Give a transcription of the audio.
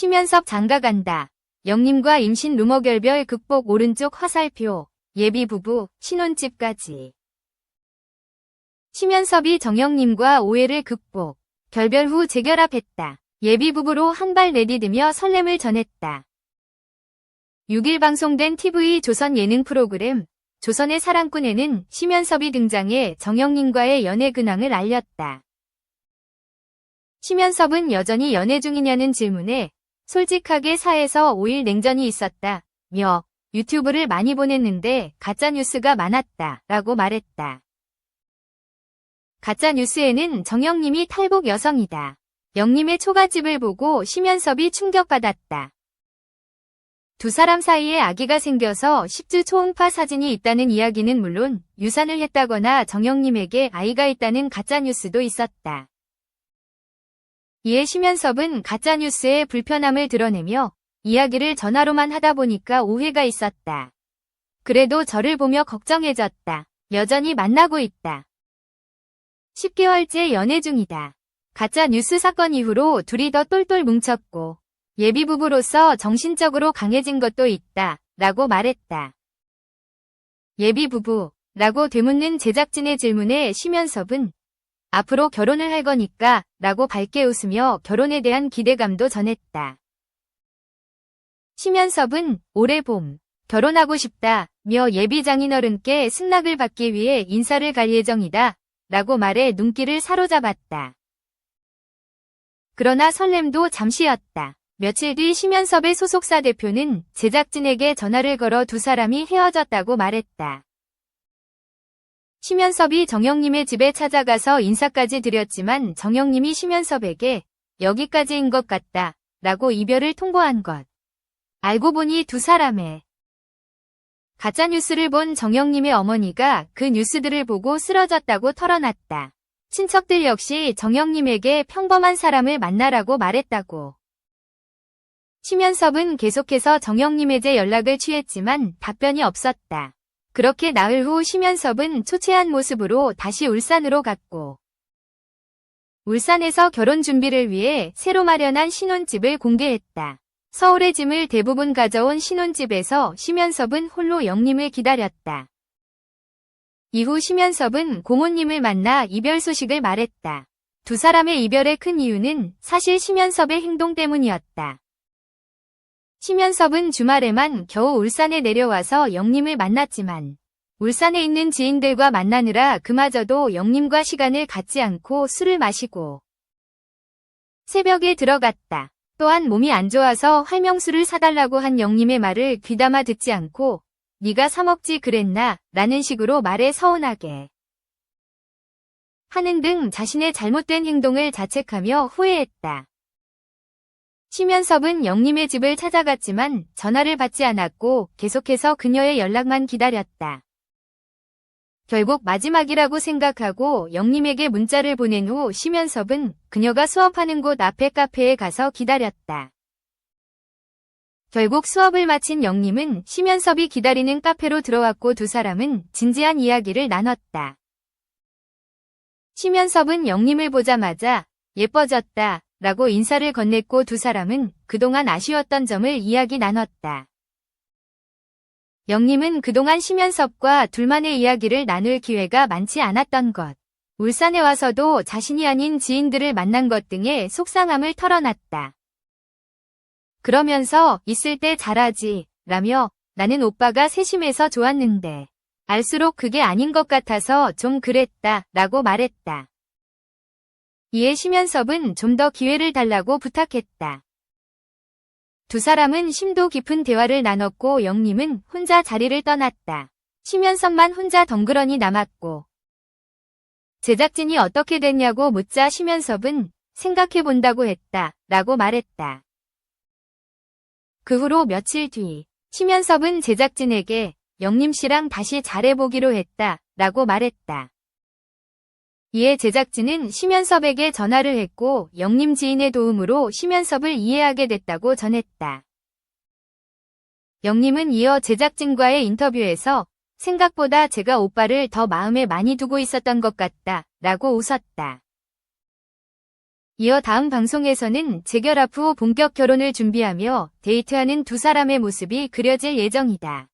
심연섭 장가간다. 영림과 임신 루머 결별 극복 오른쪽 화살표. 예비 부부 신혼집까지. 심연섭이 정영님과 오해를 극복. 결별 후 재결합했다. 예비 부부로 한 발 내디디며 설렘을 전했다. 6일 방송된 TV 조선 예능 프로그램 조선의 사랑꾼에는 심연섭이 등장해 정영님과의 연애 근황을 알렸다. 심연섭은 여전히 연애 중이냐는 질문에 솔직하게 사에서 5일 냉전이 있었다. 며 유튜브를 많이 보냈는데 가짜뉴스가 많았다. 라고 말했다. 가짜뉴스에는 정영님이 탈북 여성이다. 영님의 초가집을 보고 심연섭이 충격받았다. 두 사람 사이에 아기가 생겨서 10주 초음파 사진이 있다는 이야기는 물론 유산을 했다거나 정영님에게 아이가 있다는 가짜뉴스도 있었다. 이에 심연섭은 가짜뉴스의 불편함을 드러내며 이야기를 전화로만 하다 보니까 오해가 있었다. 그래도 저를 보며 걱정해졌다. 여전히 만나고 있다. 10개월째 연애 중이다. 가짜 뉴스 사건 이후로 둘이 더 똘똘 뭉쳤고 예비 부부로서 정신적으로 강해진 것도 있다. 라고 말했다. 예비 부부 라고 되묻는 제작진의 질문에 심연섭은 앞으로 결혼을 할 거니까 라고 밝게 웃으며 결혼에 대한 기대감도 전했다. 심연섭은 올해 봄 결혼하고 싶다며 예비 장인어른께 승낙을 받기 위해 인사를 갈 예정이다 라고 말해 눈길을 사로잡았다. 그러나 설렘도 잠시였다. 며칠 뒤 심연섭의 소속사 대표는 제작진에게 전화를 걸어 두 사람이 헤어졌다고 말했다. 심연섭이 정영님의 집에 찾아가서 인사까지 드렸지만 정영님이 심연섭에게 여기까지인 것 같다 라고 이별을 통보한 것. 알고 보니 두 사람의 가짜뉴스를 본 정영님의 어머니가 그 뉴스들을 보고 쓰러졌다고 털어놨다. 친척들 역시 정영님에게 평범한 사람을 만나라고 말했다고. 심연섭은 계속해서 정영님에게 연락을 취했지만 답변이 없었다. 그렇게 나흘 후 심연섭은 초췌한 모습으로 다시 울산으로 갔고 울산에서 결혼 준비를 위해 새로 마련한 신혼집을 공개했다. 서울의 짐을 대부분 가져온 신혼집에서 심연섭은 홀로 영님을 기다렸다. 이후 심연섭은 고모님을 만나 이별 소식을 말했다. 두 사람의 이별의 큰 이유는 사실 심연섭의 행동 때문이었다. 심연섭은 주말에만 겨우 울산에 내려와서 영님을 만났지만 울산에 있는 지인들과 만나느라 그마저도 영님과 시간을 갖지 않고 술을 마시고 새벽에 들어갔다. 또한 몸이 안 좋아서 활명수를 사달라고 한 영님의 말을 귀담아 듣지 않고 네가 사먹지 그랬나 라는 식으로 말해 서운하게 하는 등 자신의 잘못된 행동을 자책하며 후회했다. 심연섭은 영님의 집을 찾아갔지만 전화를 받지 않았고 계속해서 그녀의 연락만 기다렸다. 결국 마지막이라고 생각하고 영님에게 문자를 보낸 후 심연섭은 그녀가 수업하는 곳 앞에 카페에 가서 기다렸다. 결국 수업을 마친 영님은 심연섭이 기다리는 카페로 들어왔고 두 사람은 진지한 이야기를 나눴다. 심연섭은 영님을 보자마자 예뻐졌다 라고 인사를 건넸고 두 사람은 그동안 아쉬웠던 점을 이야기 나눴다. 영님은 그동안 심연섭과 둘만의 이야기를 나눌 기회가 많지 않았던 것. 울산에 와서도 자신이 아닌 지인들을 만난 것 등의 속상함을 털어놨다. 그러면서 있을 때 잘하지 라며 나는 오빠가 세심해서 좋았는데 알수록 그게 아닌 것 같아서 좀 그랬다 라고 말했다. 이에 심연섭은 좀 더 기회를 달라고 부탁했다. 두 사람은 심도 깊은 대화를 나눴고 영님은 혼자 자리를 떠났다. 심연섭만 혼자 덩그러니 남았고 제작진이 어떻게 됐냐고 묻자 심연섭은 생각해본다고 했다 라고 말했다. 그 후로 며칠 뒤 심연섭은 제작진에게 영림 씨랑 다시 잘해보기로 했다 라고 말했다. 이에 제작진은 심연섭에게 전화를 했고 영림 지인의 도움으로 심연섭을 이해하게 됐다고 전했다. 영림은 이어 제작진과의 인터뷰에서 생각보다 제가 오빠를 더 마음에 많이 두고 있었던 것 같다 라고 웃었다. 이어 다음 방송에서는 재결합 후 본격 결혼을 준비하며 데이트하는 두 사람의 모습이 그려질 예정이다.